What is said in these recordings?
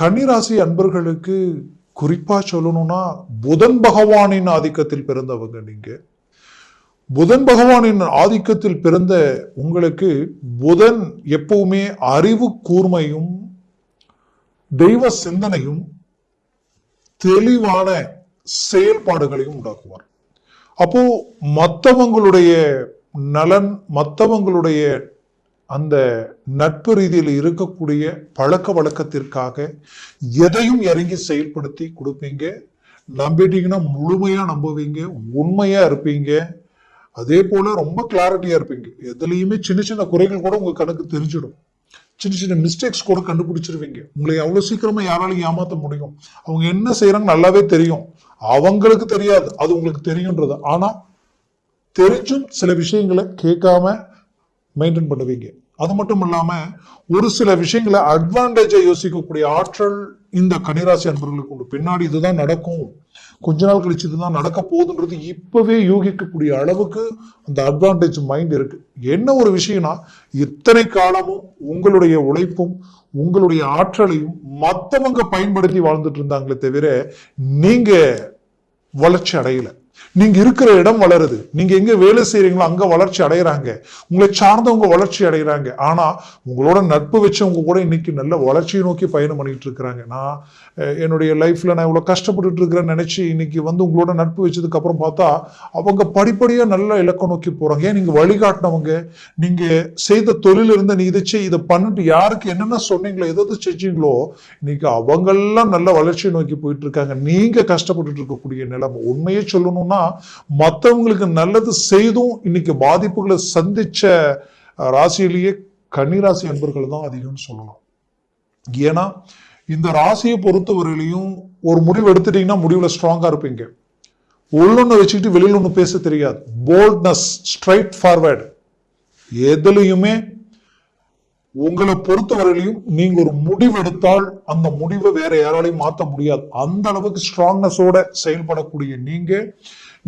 கன்னிராசி அன்பர்களுக்கு குறிப்பாக சொல்லணும்னா புதன் பகவானின் ஆதிக்கத்தில் பிறந்தவங்க நீங்கள் புதன் பகவானின் ஆதிக்கத்தில் பிறந்த உங்களுக்கு புதன் எப்பவுமே அறிவு கூர்மையும் தெய்வ சிந்தனையும் தெளிவான செயல்பாடுகளையும் உண்டாக்குவார். அப்போ மற்றவங்களுடைய நலன் மற்றவங்களுடைய அந்த நட்பு ரீதியில் இருக்கக்கூடிய பழக்க வழக்கத்திற்காக எதையும் இறங்கி செயல்படுத்தி கொடுப்பீங்க? நம்பிட்டீங்கன்னா முழுமையா நம்புவீங்க உண்மையா இருப்பீங்க. அதே போல ரொம்ப கிளாரிட்டியா இருப்பீங்க. எதுலையுமே சின்ன சின்ன குறைகள் கூட உங்க கணக்கு தெரிஞ்சிடும். சின்ன சின்ன மிஸ்டேக்ஸ் கூட கண்டுபிடிச்சிருவீங்க. உங்களை அவ்வளோ சீக்கிரமா யாராலையும் ஏமாத்த முடியும். அவங்க என்ன செய்யறாங்க நல்லாவே தெரியும். அவங்களுக்கு தெரியாது. அது உங்களுக்கு தெரியுன்றது ஆனா தெரிஞ்சும் சில விஷயங்களை கேட்காம மெயின்டைன் பண்ணுவீங்க. அது மட்டும் இல்லாம ஒரு சில விஷயங்களை அட்வான்டேஜை யோசிக்கக்கூடிய ஆற்றல் இந்த கன்னிராசி அன்பர்களுக்கு உண்டு. பின்னாடி இதுதான் நடக்கும். கொஞ்ச நாள் கழிச்சு இதுதான் நடக்க போகுதுன்றது இப்பவே யூகிக்கக்கூடிய அளவுக்கு அந்த அட்வான்டேஜ் மைண்ட் இருக்கு. என்ன ஒரு விஷயம்னா இத்தனை காலமும் உங்களுடைய உழைப்பும் உங்களுடைய ஆற்றலையும் மற்றவங்க பயன்படுத்தி வாழ்ந்துட்டு இருந்தாங்களே தவிர நீங்க வளர்ச்சி அடையலை. நீங்க இருக்கிற இடம் வளருது. நீங்க எங்க வேலை செய்யறீங்களோ அங்க வளர்ச்சி அடைகிறாங்க உங்களை சார்ந்தவங்க வளர்ச்சி அடைகிறாங்க ஆனா உங்களோட நட்பு வச்சவங்க கூட இன்னைக்கு நல்ல வளர்ச்சியை நோக்கி பயணம் பண்ணிட்டு இருக்கிறாங்க. நான் என்னுடைய லைஃப்ல நான் இவ்வளவு கஷ்டப்பட்டுட்டு இருக்கிறேன்னு நினைச்சு இன்னைக்கு வந்து உங்களோட நட்பு வச்சதுக்கு அப்புறம் பார்த்தா அவங்க படிப்படியா நல்ல இலக்கம் நோக்கி போறாங்க. ஏன் நீங்க வழிகாட்டினவங்க? நீங்க செய்த தொழில் இருந்த நீ இதை செய் இதை பண்ணிட்டு யாருக்கு என்னென்ன சொன்னீங்களோ எதாவது செஞ்சீங்களோ இன்னைக்கு அவங்கெல்லாம் நல்ல வளர்ச்சியை நோக்கி போயிட்டு இருக்காங்க. நீங்க கஷ்டப்பட்டுட்டு இருக்கக்கூடிய நிலைமை. உண்மையே சொல்லணும்னா மற்றவங்களுக்கு நல்லது செய்தும் இன்னைக்கு பாதிப்புகளை சந்திச்ச ராசியிலேயே கன்னிராசி அன்பர்கள் தான் அதிகம்னு சொல்லலாம். ஏன்னா இந்த ராசியை பொறுத்தவரையிலையும் ஒரு முடிவு எடுத்துட்டீங்கன்னா முடிவுல ஸ்ட்ராங்கா இருப்பீங்க. உள்ளொன்னு வச்சுக்கிட்டு வெளியில் ஒன்று பேச தெரியாது. போல்ட்னஸ் ஸ்ட்ரைட் ஃபார்வர்டு எதுலையுமே உங்களை பொறுத்தவரையிலையும் நீங்க ஒரு முடிவு எடுத்தால் அந்த முடிவை வேற யாராலையும் மாத்த முடியாது. அந்த அளவுக்கு ஸ்ட்ராங்னஸோட செயல்படக்கூடிய நீங்க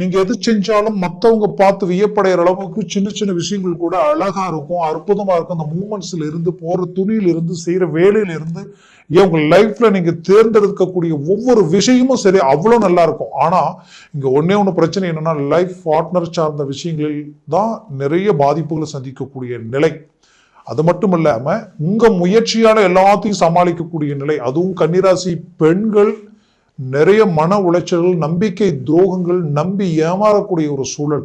நீங்க எது செஞ்சாலும் மத்தவங்க பார்த்து வியப்படைகிற அளவுக்கு சின்ன சின்ன விஷயங்கள் கூட அழகா இருக்கும் அற்புதமா இருக்கும். அந்த மூமெண்ட்ஸ்ல இருந்து போற துணியில இருந்து செய்யற வேலையில இருந்து ஏன் உங்க லைஃப்ல நீங்க தேர்ந்தெடுக்கக்கூடிய ஒவ்வொரு விஷயமும் சரி அவ்வளவு நல்லா இருக்கும். ஆனா இங்க ஒன்னே ஒண்ணு பிரச்சனை என்னன்னா லைஃப் பார்ட்னர் சார்ந்த விஷயங்களில் தான் நிறைய பாதிப்புகளை சந்திக்கக்கூடிய நிலை. அது மட்டும் இல்லாம உங்க முயற்சியால எல்லாத்தையும் சமாளிக்கக்கூடிய நிலை அதுவும் கன்னிராசி பெண்கள் நிறைய மன உளைச்சல்கள் நம்பிக்கை துரோகங்கள் நம்பி ஏமாறக்கூடிய ஒரு சூழல்.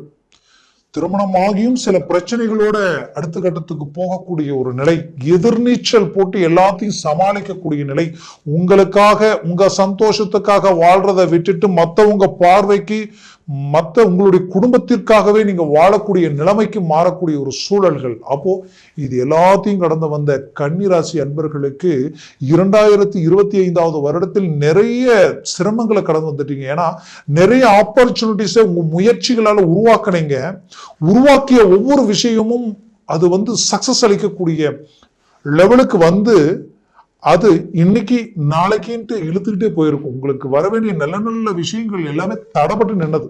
திருமணமாகியும் சில பிரச்சனைகளோட அடுத்த கட்டத்துக்கு போகக்கூடிய ஒரு நிலை எதிர்நீச்சல் போட்டு எல்லாத்தையும் சமாளிக்கக்கூடிய நிலை. உங்களுக்காக உங்க சந்தோஷத்துக்காக வாழ்றதை விட்டுட்டு மற்றவங்க பார்வைக்கு மற்ற உங்களுடைய குடும்பத்திற்காகவே நீங்க வாழக்கூடிய நிலைமைக்கு மாறக்கூடிய ஒரு சூழல்கள். அப்போ இது எல்லாத்தையும் கடந்து வந்த கன்னிராசி அன்பர்களுக்கு இரண்டாயிரத்தி இருபத்தி ஐந்தாவது வருடத்தில் நிறைய சிரமங்களை கடந்து வந்துட்டீங்க. ஏன்னா நிறைய ஆப்பர்ச்சுனிட்டிஸை உங்க முயற்சிகளால் உருவாக்கினீங்க. உருவாக்கிய ஒவ்வொரு விஷயமும் அது வந்து சக்சஸ் அளிக்கக்கூடிய லெவலுக்கு வந்து அது இன்னைக்கு நாளைக்குன்ட்டு இழுத்துக்கிட்டே போயிருக்கும். உங்களுக்கு வர வேண்டிய நல்ல நல்ல விஷயங்கள் எல்லாமே தடப்பட்டு நின்னது.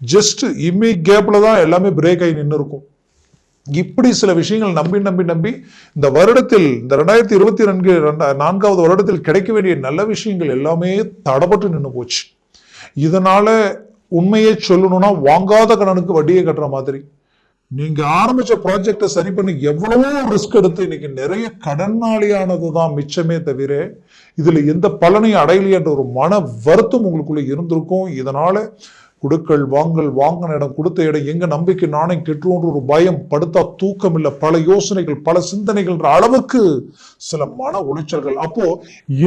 ஜஸ்ட் இம்மி கேப்ல தான் எல்லாமே பிரேக் ஆகி நின்று இருக்கும் இப்படி சில விஷயங்கள் நம்பி நம்பி நம்பி இந்த வருடத்தில் இந்த ரெண்டாயிரத்தி இருபத்தி ரெண்டு நான்காவது வருடத்தில் கிடைக்க வேண்டிய நல்ல விஷயங்கள் எல்லாமே தடப்பட்டு நின்று போச்சு. இதனால உண்மையை சொல்லணும்னா வாங்காத கடனுக்கு வட்டியை கட்டுற மாதிரி. நீங்க ஆரம்பிச்ச ப்ராஜெக்டை சரி பண்ணி எவ்வளவோ ரிஸ்க் எடுத்து இன்னைக்கு நிறைய கடனாளியானது தான் மிச்சமே தவிர இதுல எந்த பலனையும் அடையலையன்ற ஒரு மன வருத்தம் உங்களுக்குள்ள இருந்திருக்கும். இதனால கொடுக்கல் வாங்கல் வாங்கின இடம் கொடுத்த இடம் எங்க நம்பிக்கை நாணயம் கெட்டுருன்ற ஒரு பயம் படுத்தா தூக்கம் இல்லை பல யோசனைகள் பல சிந்தனைகள்ன்ற அளவுக்கு சில மன உளைச்சல்கள். அப்போ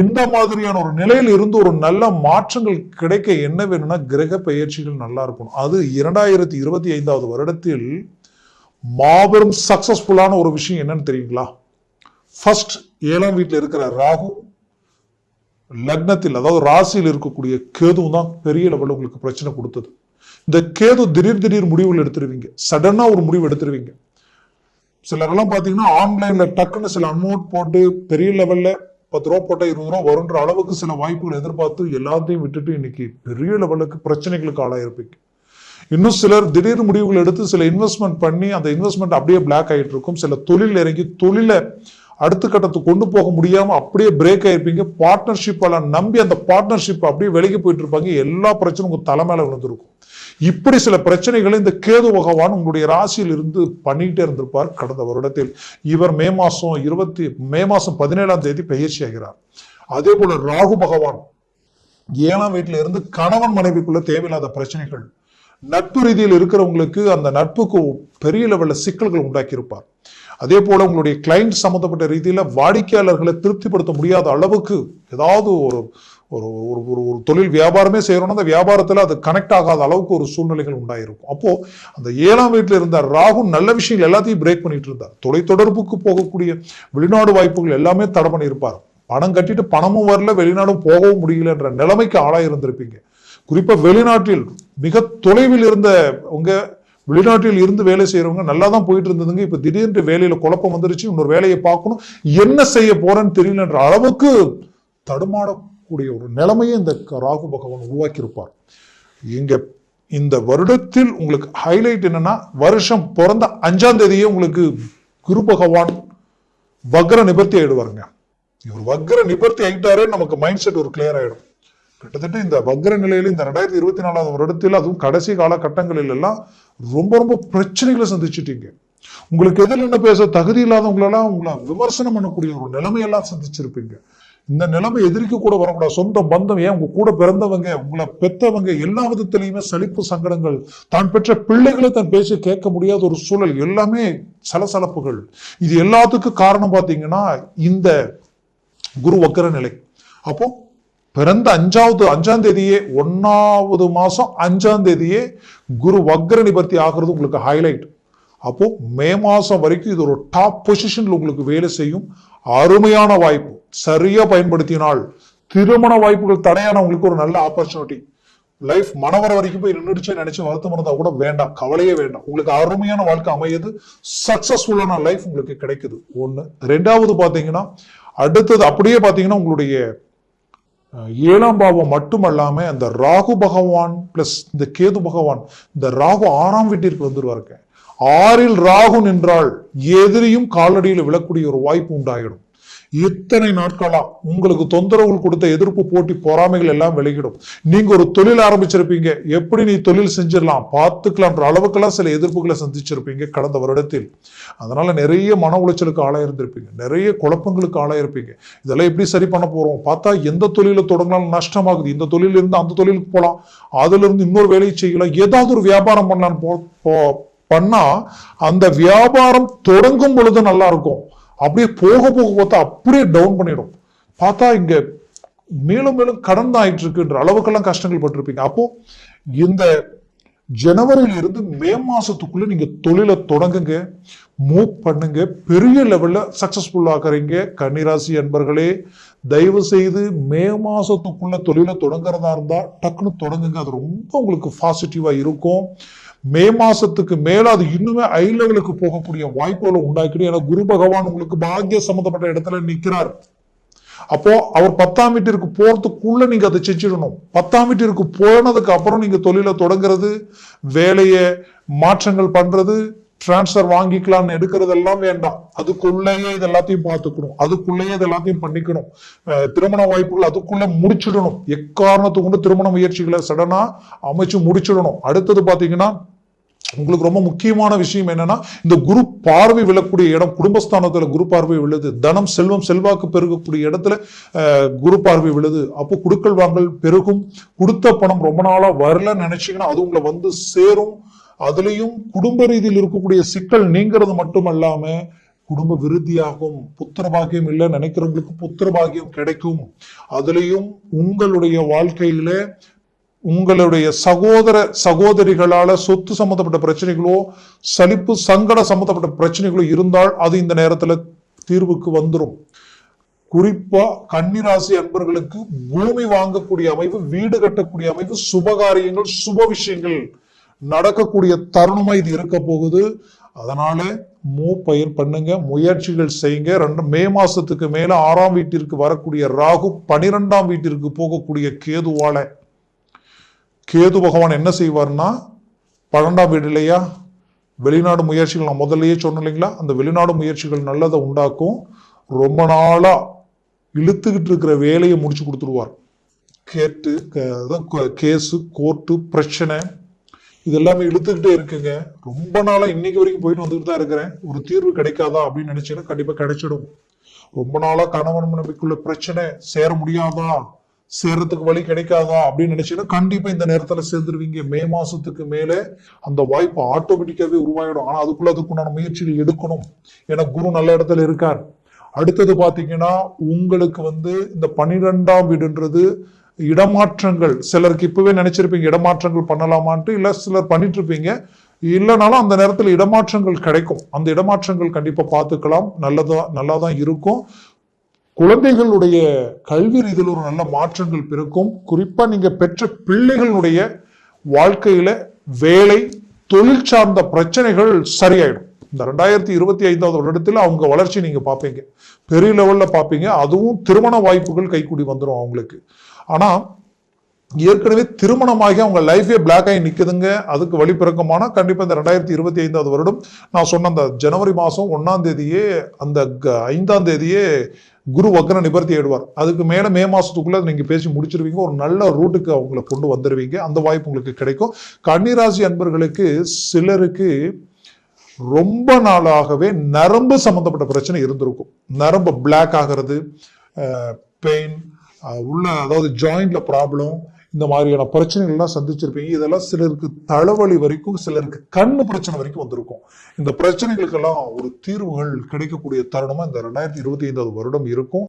இந்த மாதிரியான ஒரு நிலையில் இருந்து ஒரு நல்ல மாற்றங்கள் கிடைக்க என்ன வேணும்னா கிரக பயிற்சிகள் நல்லா இருக்கணும். அது இரண்டாயிரத்தி இருபத்தி ஐந்தாவது வருடத்தில் மாபெரும் சக்சஸ்ஃபுல்லான ஒரு விஷயம் என்னன்னு தெரியுங்களா? ஃபர்ஸ்ட் ஏழாம் வீட்டில் இருக்கிற ராகு லக்னத்தில் அதாவது ராசியில் இருக்கக்கூடிய கேதுவும் தான் பெரிய லெவலில் உங்களுக்கு பிரச்சனை கொடுத்தது. இந்த கேது திடீர் திடீர் முடிவுகள் எடுத்துருவீங்க. சடனாக ஒரு முடிவு எடுத்துருவீங்க. சிலரெல்லாம் பார்த்தீங்கன்னா ஆன்லைனில் டக்குன்னு சில அமௌண்ட் போட்டு பெரிய லெவலில் பத்து ரூபா போட்டால் இருபது ரூபா வருன்ற அளவுக்கு சில வாய்ப்புகள் எதிர்பார்த்து எல்லாத்தையும் விட்டுட்டு இன்னைக்கு பெரிய லெவலுக்கு பிரச்சனைகளுக்கு ஆளாயிருப்பீங்க. இன்னும் சிலர் திடீர் முடிவுகள் எடுத்து சில இன்வெஸ்ட்மெண்ட் பண்ணி அந்த இன்வெஸ்ட்மெண்ட் அப்படியே பிளாக் ஆகிட்டு இருக்கும் சில தொழில் இறங்கி தொழிலை அடுத்த கட்டத்துக்கு கொண்டு போக முடியாம அப்படியே பிரேக் ஆயிருப்பீங்க. பார்ட்னர்ஷிப்பெல்லாம் நம்பி அந்த பார்ட்னர்ஷிப் அப்படியே விலகி போயிட்டு இருப்பாங்க எல்லா பிரச்சனையும் உங்க தலைமையில விழுந்திருக்கும். இப்படி சில பிரச்சனைகளை இந்த கேது பகவான் உங்களுடைய ராசியில் இருந்து பண்ணிக்கிட்டே இருந்திருப்பார் கடந்த வருடத்தில். இவர் மே மாசம் இருபத்தி மே மாசம் பதினேழாம் தேதி பயிற்சி ஆகிறார். அதே போல ராகு பகவான் ஏழாம் வீட்டில இருந்து கணவன் மனைவிக்குள்ள தேவையில்லாத பிரச்சனைகள் நட்பு ரீதியில் இருக்கிறவங்களுக்கு அந்த நட்புக்கு பெரிய லெவலில் சிக்கல்கள் உண்டாக்கியிருப்பார். அதே போல உங்களுடைய கிளைண்ட் சம்பந்தப்பட்ட ரீதியில் வாடிக்கையாளர்களை திருப்திப்படுத்த முடியாத அளவுக்கு ஏதாவது ஒரு ஒரு ஒரு ஒரு ஒரு தொழில் வியாபாரமே செய்யணும்னா அந்த வியாபாரத்தில் அது கனெக்ட் ஆகாத அளவுக்கு ஒரு சூழ்நிலைகள் உண்டாயிருக்கும். அப்போது அந்த ஏழாம் வீட்டில் இருந்த ராகு நல்ல விஷயங்கள் எல்லாத்தையும் பிரேக் பண்ணிட்டு இருந்தார். தொலைத்தொடர்புக்கு போகக்கூடிய வெளிநாடு வாய்ப்புகள் எல்லாமே தடை பண்ணியிருப்பார். பணம் கட்டிட்டு பணமும் வரல வெளிநாடும் போகவும் முடியலன்ற நிலைமைக்கு ஆளாயிருந்திருப்பீங்க. குறிப்பாக வெளிநாட்டில் மிக தொலைவில் இருந்த உங்க வெளிநாட்டில் இருந்து வேலை செய்கிறவங்க நல்லா தான் போயிட்டு இருந்ததுங்க இப்போ திடீர்னு வேலையில் குழப்பம் வந்துருச்சு இன்னொரு வேலையை பார்க்கணும். என்ன செய்ய போறேன்னு தெரியலன்ற அளவுக்கு தடுமாடக்கூடிய ஒரு நிலைமையை இந்த ராகு பகவான் உருவாக்கியிருப்பார். இங்கே இந்த வருடத்தில் உங்களுக்கு ஹைலைட் என்னன்னா வருஷம் பிறந்த அஞ்சாம் தேதியே உங்களுக்கு குரு பகவான் வக்ர நிபர்த்தி ஆயிடுவாருங்க. இவர் வக்ர நிபர்த்தி ஆயிட்டாரே நமக்கு மைண்ட் செட் ஒரு கிளியர் ஆயிடும். கிட்டத்தட்ட இந்த வக்ர நிலையில இந்த ரெண்டாயிரத்தி இருபத்தி நாலாவது வருடத்தில் அதுவும் கடைசி காலகட்டங்களில் எல்லாம் ரொம்ப ரொம்ப பிரச்சனைகளை சந்திச்சுட்டீங்க. உங்களுக்கு எதில் என்ன பேச தகுதி இல்லாதவங்களெல்லாம் உங்களை விமர்சனம் பண்ணக்கூடிய ஒரு நிலைமையெல்லாம் சந்திச்சிருப்பீங்க. இந்த நிலைமை எதிர்க்க கூட வரக்கூடாது. சொந்த பந்தம் ஏன் உங்க கூட பிறந்தவங்க உங்களை பெத்தவங்க எல்லா விதத்திலையுமே சலிப்பு சங்கடங்கள் தான் பெற்ற பிள்ளைகளை தன் பேச கேட்க முடியாத ஒரு சூழல் எல்லாமே சலசலப்புகள். இது எல்லாத்துக்கும் காரணம் பார்த்தீங்கன்னா இந்த குரு வக்கர நிலை. அப்போ பிறந்த அஞ்சாவது அஞ்சாம் தேதியே ஒன்றாவது மாதம் அஞ்சாம் தேதியே குரு வக்ர நிபர்த்தி ஆகிறது உங்களுக்கு ஹைலைட் அப்போது மே மாதம் வரைக்கும் இது ஒரு டாப் பொசிஷனில் உங்களுக்கு வேலை செய்யும். அருமையான வாய்ப்பு. சரியாக பயன்படுத்தினால் திருமண வாய்ப்புகள் தடையான உங்களுக்கு ஒரு நல்ல ஆப்பர்ச்சுனிட்டி லைஃப் மனவர வரைக்கும் போய் நின்றுச்சு நினைச்சு வருத்தம் இருந்தா கூட வேண்டாம். கவலையே வேண்டாம். உங்களுக்கு அருமையான வாழ்க்கை அமையுது. சக்சஸ்ஃபுல்லான லைஃப் உங்களுக்கு கிடைக்குது. ஒன்று ரெண்டாவது பார்த்தீங்கன்னா அடுத்தது அப்படியே பார்த்தீங்கன்னா உங்களுடைய ஏழாம் பாவம் மட்டுமல்லாமல் அந்த ராகு பகவான் பிளஸ் இந்த கேது பகவான் இந்த ராகு ஆறாம் வீட்டிற்கு வந்துருவாருங்க. ஆறில் ராகு நின்றால் எதிரியும் காலடியில் விழக்கூடிய ஒரு வாய்ப்பு உண்டாகிடும். இத்தனை நாட்களா உங்களுக்கு தொந்தரவுகள் கொடுத்த எதிர்ப்பு போட்டி பொறாமைகள் எல்லாம் விலகிடும். நீங்க ஒரு தொழில் ஆரம்பிச்சிருப்பீங்க. எப்படி நீ தொழில் செஞ்சிடலாம்? பார்த்துக்கலாம்ன்ற அளவுக்கெல்லாம் சில எதிர்ப்புகளை சந்திச்சிருப்பீங்க கடந்த வருடத்தில். அதனால நிறைய மன உளைச்சலுக்கு ஆளாயிருந்திருப்பீங்க நிறைய குழப்பங்களுக்கு ஆளாயிருப்பீங்க இதெல்லாம் எப்படி சரி பண்ண போறோம்? பார்த்தா எந்த தொழில தொடங்கினாலும் நஷ்டமாகுது. இந்த தொழில இருந்து அந்த தொழிலுக்கு போகலாம் அதுல இருந்து இன்னொரு வேலையை செய்யலாம். ஏதாவது ஒரு வியாபாரம் பண்ணலான்னு போ- போ- பண்ணா அந்த வியாபாரம் தொடங்கும் பொழுது நல்லா இருக்கும். அப்படியே போக போக பார்த்தா அப்படியே டவுன் பண்ணிடும். பார்த்தா இங்க மேலும் மேலும் கடன் ஆயிட்டு இருக்குன்ற அளவுக்கெல்லாம் கஷ்டங்கள் பட்டிருப்பீங்க. அப்போ இந்த ஜனவரியில இருந்து மே மாசத்துக்குள்ள நீங்க தொழிலை தொடங்குங்க மூவ் பண்ணுங்க பெரிய லெவல்ல சக்சஸ்ஃபுல் ஆக்குறீங்க. கன்னிராசி அன்பர்களே தயவு செய்து மே மாசத்துக்குள்ள தொழிலை தொடங்குறதா இருந்தா டக்குன்னு தொடங்குங்க. அது ரொம்ப உங்களுக்கு பாசிட்டிவா இருக்கும். மே மாசத்துக்கு மேல அது இன்னுமே ஐ லெவலுக்கு போகக்கூடிய வாய்ப்புகளை உண்டாக்கிடும். ஏன்னா குரு பகவான் உங்களுக்கு பாக்கிய சம்பந்தப்பட்ட இடத்துல நிற்கிறார் அப்போ அவர் பத்தாம் வீட்டிற்கு போறதுக்குள்ள நீங்க அதை செஞ்சிடணும். பத்தாம் வீட்டிற்கு போனதுக்கு அப்புறம் நீங்க தொழிலை தொடங்குறது வேலையை மாற்றங்கள் பண்றது டிரான்ஸ்ஃபர் வாங்கிக்கலாம்னு எடுக்கிறதெல்லாம் வேண்டாம். அதுக்குள்ளேயே இது எல்லாத்தையும் பார்த்துக்கணும். அதுக்குள்ளேயே இது எல்லாத்தையும் பண்ணிக்கணும். திருமண வாய்ப்புகள் அதுக்குள்ளே முடிச்சிடணும். எக்காரணத்துக்கு கொண்டு திருமண முயற்சிகளை சடனாக அமைச்சு முடிச்சிடணும். அடுத்தது பார்த்தீங்கன்னா உங்களுக்கு ரொம்ப முக்கியமான விஷயம் என்னன்னா இந்த குரு பார்வை விழக்கூடிய இடம் குடும்பஸ்தானத்துல குரு பார்வை விழுது தனம் செல்வம் செல்வாக்கு பெருகக்கூடிய இடத்துல குரு பார்வை விழுது. அப்போ குடுக்கல் வாங்கல் பெருகும். கொடுத்த பணம் ரொம்ப நாளா வரலன்னு நினைச்சீங்கன்னா அது உங்களை வந்து சேரும். அதுலயும் குடும்ப ரீதியில் இருக்கக்கூடிய சிக்கல் நீங்கிறது மட்டுமல்லாம குடும்ப விருத்தியாகும். புத்திர பாகியம் இல்லை நினைக்கிறவங்களுக்கு புத்திர பாகியம் கிடைக்கும். அதுலயும் உங்களுடைய வாழ்க்கையில உங்களுடைய சகோதர சகோதரிகளால் சொத்து சம்பந்தப்பட்ட பிரச்சனைகளோ சலிப்பு சங்கட சம்பந்தப்பட்ட பிரச்சனைகளோ இருந்தால் அது இந்த நேரத்தில் தீர்வுக்கு வந்துடும் குறிப்பா கன்னிராசி அன்பர்களுக்கு பூமி வாங்கக்கூடிய அமைப்பு வீடு கட்டக்கூடிய அமைப்பு சுபகாரியங்கள் சுப விஷயங்கள் நடக்கக்கூடிய தருணமா இது இருக்க போகுது. அதனால மூ பயிர் பண்ணுங்க முயற்சிகள் செய்யுங்க. ரெண்டு மே மாசத்துக்கு மேல ஆறாம் வீட்டிற்கு வரக்கூடிய ராகு பனிரெண்டாம் வீட்டிற்கு போகக்கூடிய கேதுவால கேது பகவான் என்ன செய்வார்னா பன்னெண்டாம் வீடு இல்லையா? வெளிநாடு முயற்சிகள் நான் முதல்லையே சொன்னேன் இல்லைங்களா? அந்த வெளிநாடு முயற்சிகள் நல்லதை உண்டாக்கும். ரொம்ப நாளாக இழுத்துக்கிட்டு இருக்கிற வேலையை முடிச்சு கொடுத்துருவார். கேட்டு க- அதான் கேஸு கோர்ட்டு பிரச்சனை இது எல்லாமே இழுத்துக்கிட்டே இருக்குங்க. ரொம்ப நாளாக இன்னைக்கு வரைக்கும் போயிட்டு வந்துட்டு தான் இருக்கிறேன். ஒரு தீர்வு கிடைக்காதா அப்படின்னு நினைச்சீங்கன்னா கண்டிப்பாக கிடைச்சிடும். ரொம்ப நாளாக கணவன் மனைவிக்குள்ள பிரச்சனை சேர முடியாதா? சேர்றதுக்கு வழி கிடைக்காதா அப்படின்னு நினைச்சீங்கன்னா கண்டிப்பா இந்த நேரத்துல சேர்ந்துருவீங்க. மே மாசத்துக்கு மேலே அந்த வாய்ப்பு ஆட்டோமேட்டிக்காவே உருவாயிடும். ஆனா அதுக்குள்ள அதுக்குண்டான முயற்சிகள் எடுக்கணும். ஏன்னா குரு நல்ல இடத்துல இருக்கார். அடுத்தது பாத்தீங்கன்னா உங்களுக்கு வந்து இந்த பன்னிரெண்டாம் வீடுன்றது இடமாற்றங்கள். சிலருக்கு இப்பவே நினைச்சிருப்பீங்க இடமாற்றங்கள் பண்ணலாமான்ட்டு இல்ல சிலர் பண்ணிட்டு இருப்பீங்க இல்லைனாலும் அந்த நேரத்தில் இடமாற்றங்கள் கிடைக்கும். அந்த இடமாற்றங்கள் கண்டிப்பா பார்த்துக்கலாம் நல்லதா நல்லா தான் இருக்கும். குழந்தைகளுடைய கல்வி ரீதியில் ஒரு நல்ல மாற்றங்கள் பிறக்கும். குறிப்பாக நீங்கள் பெற்ற பிள்ளைகளுடைய வாழ்க்கையில் வேலை தொழில் சார்ந்த பிரச்சனைகள் சரியாயிடும். இந்த ரெண்டாயிரத்தி இருபத்தி ஐந்தாவது வருடத்தில் அவங்க வளர்ச்சி நீங்கள் பார்ப்பீங்க. பெரிய லெவலில் பார்ப்பீங்க. அதுவும் திருமண வாய்ப்புகள் கைக்கூடி வந்துடும் அவங்களுக்கு. ஆனால் ஏற்கனவே திருமணமாகி அவங்க லைஃபே பிளாக் ஆகி நிற்குதுங்க அதுக்கு வழி பிறக்கமான இந்த ரெண்டாயிரத்தி இருபத்தி ஐந்தாவது வருடம் நான் சொன்ன அந்த ஜனவரி மாதம் ஒன்றாம் தேதியே அந்த க- ஐந்தாம் தேதியே குரு வக்ர நிபர்த்தி ஆயிடுவார். அதுக்கு மேலே மே மாதத்துக்குள்ளே நீங்கள் பேசி முடிச்சிருவீங்க. ஒரு நல்ல ரூட்டுக்கு அவங்கள கொண்டு வந்துடுவீங்க அந்த வாய்ப்பு உங்களுக்கு கிடைக்கும். கன்னிராசி அன்பர்களுக்கு சிலருக்கு ரொம்ப நாளாகவே நரம்பு சம்மந்தப்பட்ட பிரச்சனை இருந்திருக்கும். நரம்பு பிளாக் ஆகிறது பெயின் உள்ள அதாவது ஜாயிண்டில் ப்ராப்ளம் இந்த மாதிரியான பிரச்சனைகள்லாம் சந்திச்சிருப்பீங்க. இதெல்லாம் சிலருக்கு தலைவலி வரைக்கும் சிலருக்கு கண்ணு பிரச்சனை வரைக்கும் வந்திருக்கும். இந்த பிரச்சனைகளுக்கெல்லாம் ஒரு தீர்வுகள் கிடைக்கக்கூடிய தருணமா இந்த ரெண்டாயிரத்தி இருபத்தி ஐந்தாவது வருடம் இருக்கும்.